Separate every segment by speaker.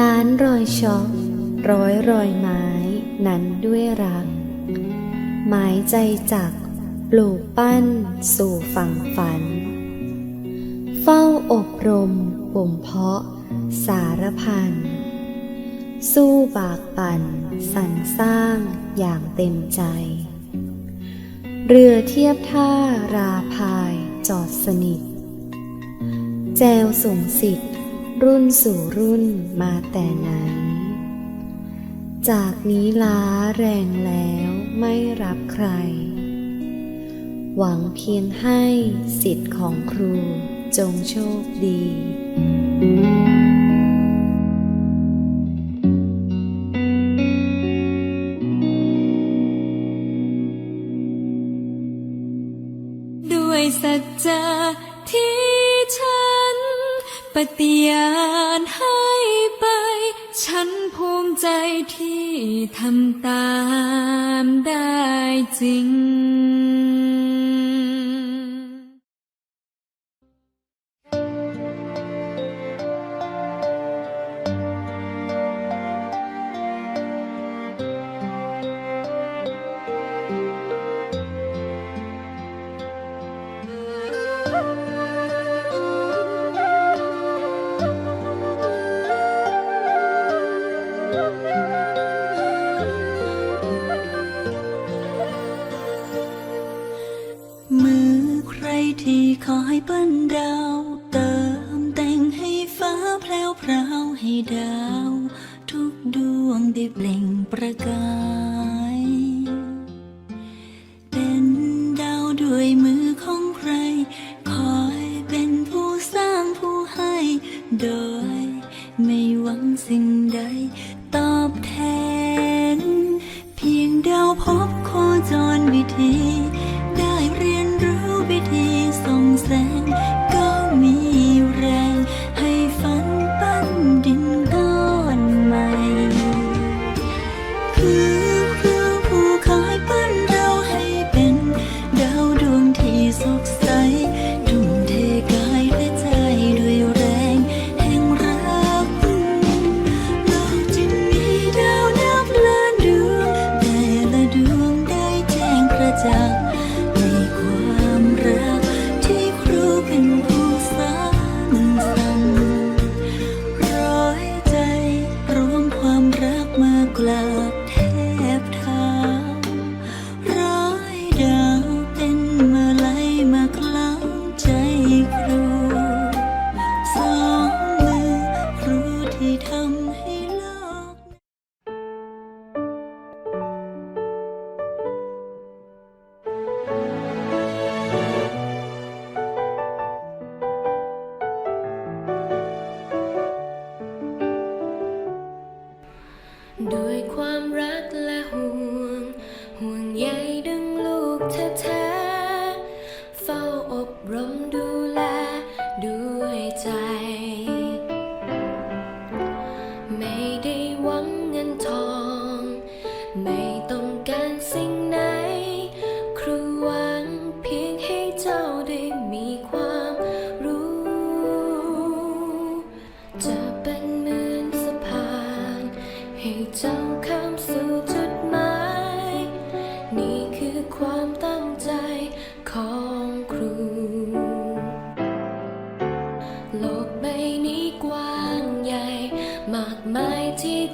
Speaker 1: ล้านรอยช็อกร้อยรอยไม้นั้นด้วยรัก หมายใจจักปลูกปั้นสู่ฝั่งฝัน เฝ้าอบรมบ่มเพาะสารพัน สู้บากปั่นสรรสร้างอย่างเต็มใจ เรือเทียบท่าราพายจอดสนิท แจวส่งสิทธิ รุ่นสู่รุ่นมาแต่ไหน จากนี้ล้าแรงแล้วไม่รับใคร หวังเพียงให้สิทธิ์ของครูจงโชคดี
Speaker 2: ด้ว ที่ทำตามได้จริง
Speaker 3: love.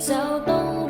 Speaker 3: 走东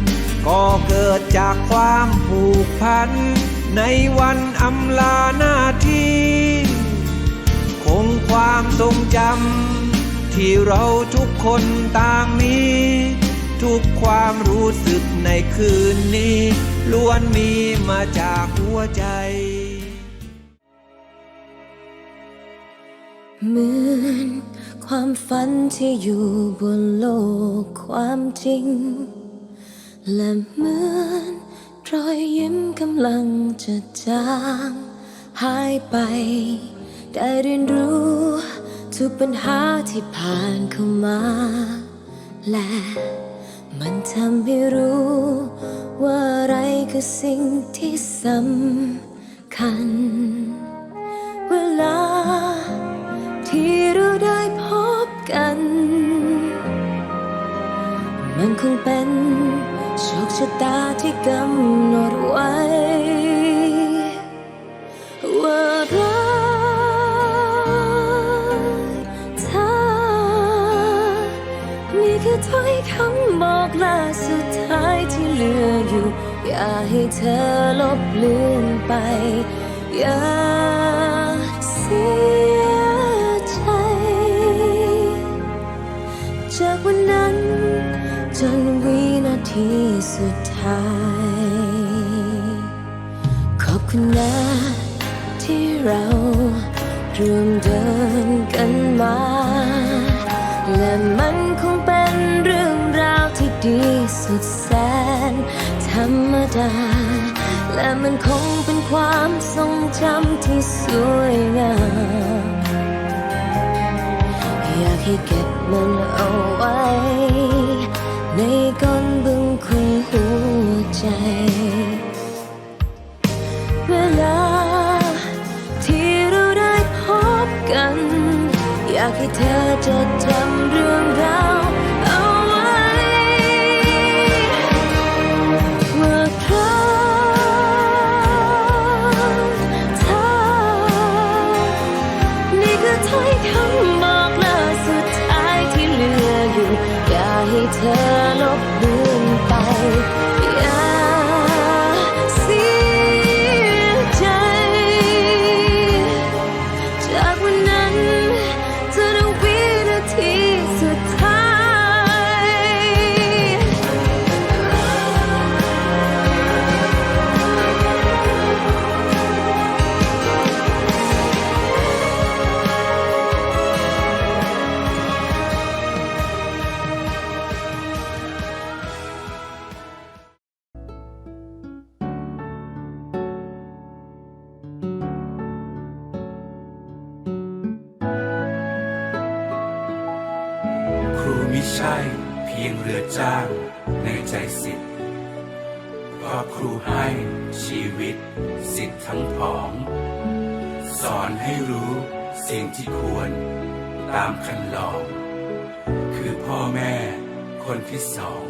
Speaker 4: ก็เกิดจากความผูกพัน ในวันอำลาหน้าที่ คงความทรงจำที่เราทุกคนต่างมี ทุกความรู้สึกในคืนนี้ ล้วนมีมาจากหัวใจ
Speaker 3: เหมือนความฝันที่อยู่บนโลกความจริง และเหมือนรอยยิ้มกำลังจะจางหายไป ได้เรียนรู้ทุกปัญหาที่ผ่านเข้ามา และมันทำให้รู้ ว่าอะไรคือสิ่งที่สำคัญ เวลาที่เราได้พบกัน มันคงเป็น ชะตาที่กำหนดไว้ ว่ารักเธอมีแคือถ้อยคำบอกลาสุดท้ายที่เหลืออยู่ อย่าให้เธอลบเลือนไป อย่าเสียใจ จากวันนั้นจน ที่สุดท้าย ขอบคุณนะที่เราร่วมเดินกันมา และมันคงเป็นเรื่องราวที่ดีสุดแสนธรรมดา และมันคงเป็นความทรงจำที่สวยงามอยากให้เก็บมันเอาไว้ ในก้นบึงของหัว ใจ เวลาที่เราได้พบกัน อยากให้เธอจะจำเรื่องราว
Speaker 5: ช่เพียงเรือจ้างในใจสิทธิ์เพราะครูให้ชีวิตสิทธิ์ทั้งผอง สอนให้รู้สิ่งที่ควรตามคันลอง คือพ่อแม่คนที่สอง